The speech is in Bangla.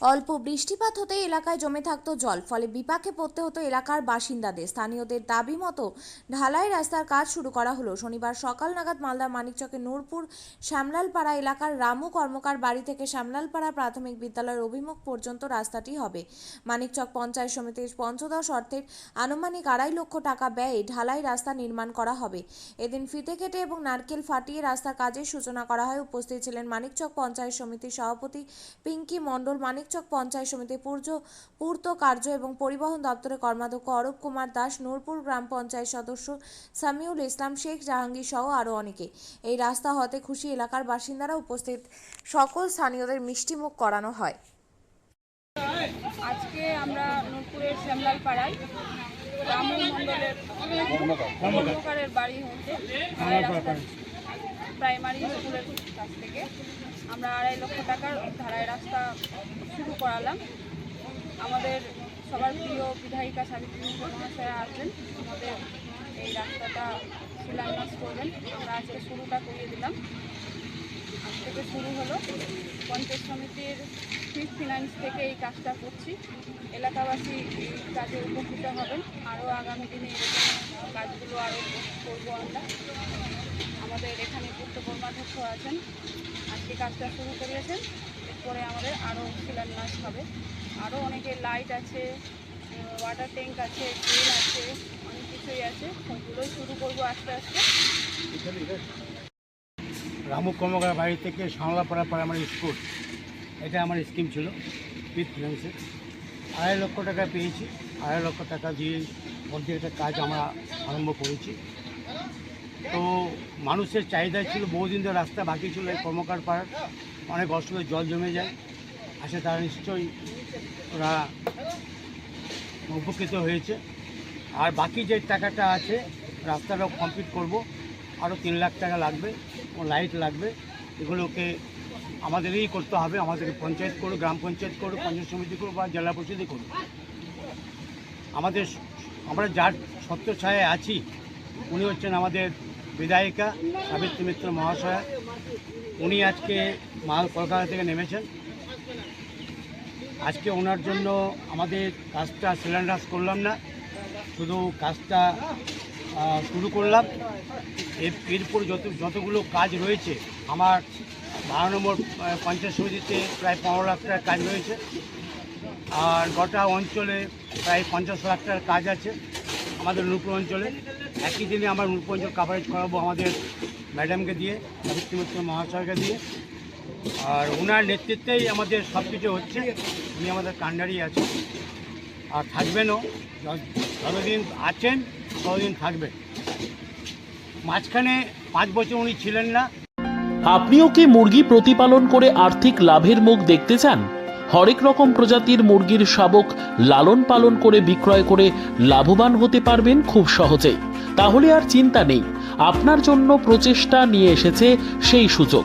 অল্প বৃষ্টিপাত হতে এলাকায় জমে থাকতো জল, ফলে বিপাকে পড়তে হতো এলাকার বাসিন্দাদের। স্থানীয়দের দাবি মতো ঢালাই রাস্তার কাজ শুরু করা হলো। শনিবার সকাল নাগাদ মালদার মানিকচকে নূরপুর শ্যামলালপাড়া এলাকার রামু কর্মকার বাড়ি থেকে শ্যামলালপাড়া প্রাথমিক বিদ্যালয়ের অভিমুখ পর্যন্ত রাস্তাটি হবে। মানিকচক পঞ্চায়েত সমিতির পঞ্চদশ অর্থের আনুমানিক আড়াই লক্ষ টাকা ব্যয়ে ঢালাই রাস্তা নির্মাণ করা হবে। এদিন ফিতে কেটে এবং নারকেল ফাটিয়ে রাস্তার কাজের সূচনা করা হয়। উপস্থিত ছিলেন মানিকচক পঞ্চায়েত সমিতির সভাপতি পিঙ্কি মণ্ডল। মানিকচক পঞ্চায়েত সমিতির পূর্য পূর্ত কার্য এবং পরিবহন দপ্তরের কর্মাধ্যক্ষ অরূপ কুমার দাস নূরপুর গ্রাম পঞ্চায়েত সদস্য সামিউল ইসলাম শেখ জাহাঙ্গীর সহ আরও অনেকে। এই রাস্তা হতে খুশি এলাকার বাসিন্দারা উপস্থিত। সকল স্থানীয়দের মিষ্টিমুখ করানো হয়। আজকে আমরা নূরপুরের শ্যামলাল পাড়ায় রামু মণ্ডলের বাড়ি হচ্ছে প্রাইমারি স্কুলের কাছ থেকে আমরা আড়াই লক্ষ টাকার ধারায় রাস্তা শুরু করালাম। আমাদের সবার প্রিয় বিধায়িকা সাবিত্রী মহাশয়া আসবেন আমাদের এই রাস্তাটা শিলান্যাস করবেন। আমরা আজকে শুরুটা করিয়ে দিলাম। আজ থেকে শুরু হলো। পঞ্চায়েত সমিতির ফিফ ফিনান্স থেকে এই কাজটা করছি। এলাকাবাসী এই কাজে উপকৃত হবেন। আরও আগামী দিনে এরকম কাজগুলো আরও করব আমরা। আমাদের এখানে পূর্ত কর্মাধ্যক্ষ আছেন। আজকে কাজটা শুরু করিয়েছেন। এরপরে আমাদের আরও শিলান্যাস হবে। আরও অনেকে লাইট আছে ওয়াটার ট্যাঙ্ক আছে ড্রেন আছে, অনেক কিছুই আছে। ওগুলোই শুরু করব আস্তে আস্তে। রামু কর্মকার বাড়ি থেকে সামলাপাড়া প্রাইমারি স্কুল এটা আমার স্কিম ছিল উইথ ফিনান্সের আড়াই লক্ষ টাকা পেয়েছি, আড়াই লক্ষ টাকা দিয়ে মধ্যে একটা কাজ আমরা আরম্ভ করেছি। তো মানুষের চাহিদা ছিল, বহুদিন ধরে রাস্তা বাকি ছিল এই কর্মকার পাড়ার। অনেক অসুবিধা জল জমে যায়। আসে তারা নিশ্চয়ই ওরা উপকৃত হয়েছে। আর বাকি যে টাকাটা আছে, রাস্তাটাও কমপ্লিট করব। আরও তিন লাখ টাকা লাগবে। লাইট লাগবে, এগুলোকে আমাদেরই করতে হবে, আমাদেরকে পঞ্চায়েত করুক, গ্রাম পঞ্চায়েত করুক, পঞ্চায়েত সমিতি করুক বা জেলা পরিষদই করুক। আমাদের আমরা যার ছত্র ছায় আছি, উনি হচ্ছেন আমাদের বিধায়িকা, সাবিত্রী মিত্র মহাশয়া। উনি আজকে মাল কলকাতা থেকে নেমেছেন। আজকে ওনার জন্য আমাদের কাজটা সিলিন্ডার করলাম না, শুধু কাজটা শুরু করলাম। এর- এরপর যত যতগুলো কাজ রয়েছে, আমার বারো নম্বর পঞ্চায়েত সমিতিতে প্রায় পনেরো লাখ টাকার কাজ রয়েছে। আর গোটা অঞ্চলে প্রায় পঞ্চাশ লাখ টাকার কাজ আছে আমাদের নূরপুর অঞ্চলে। একই দিনে আমরা নূরপুর অঞ্চল কাভারেজ করাবো আমাদের ম্যাডামকে দিয়ে মিত্র মহাশয়কে দিয়ে। আর ওনার নেতৃত্বেই আমাদের সব কিছু হচ্ছে। উনি আমাদের কান্ডারি আছে আর থাকবেনও। যতদিন আছেন, ততদিন থাকবেন। মাঝখানে পাঁচ বছর উনি ছিলেন না। আপনিও কি মুরগি প্রতিপালন করে আর্থিক লাভের মুখ দেখতে চান? হরেক রকম প্রজাতির মুরগির শাবক লালন পালন করে বিক্রয় করে লাভবান হতে পারবেন খুব সহজেই। তাহলে আর চিন্তা নেই। আপনার জন্য প্রচেষ্টা নিয়ে এসেছে সেই সুযোগ।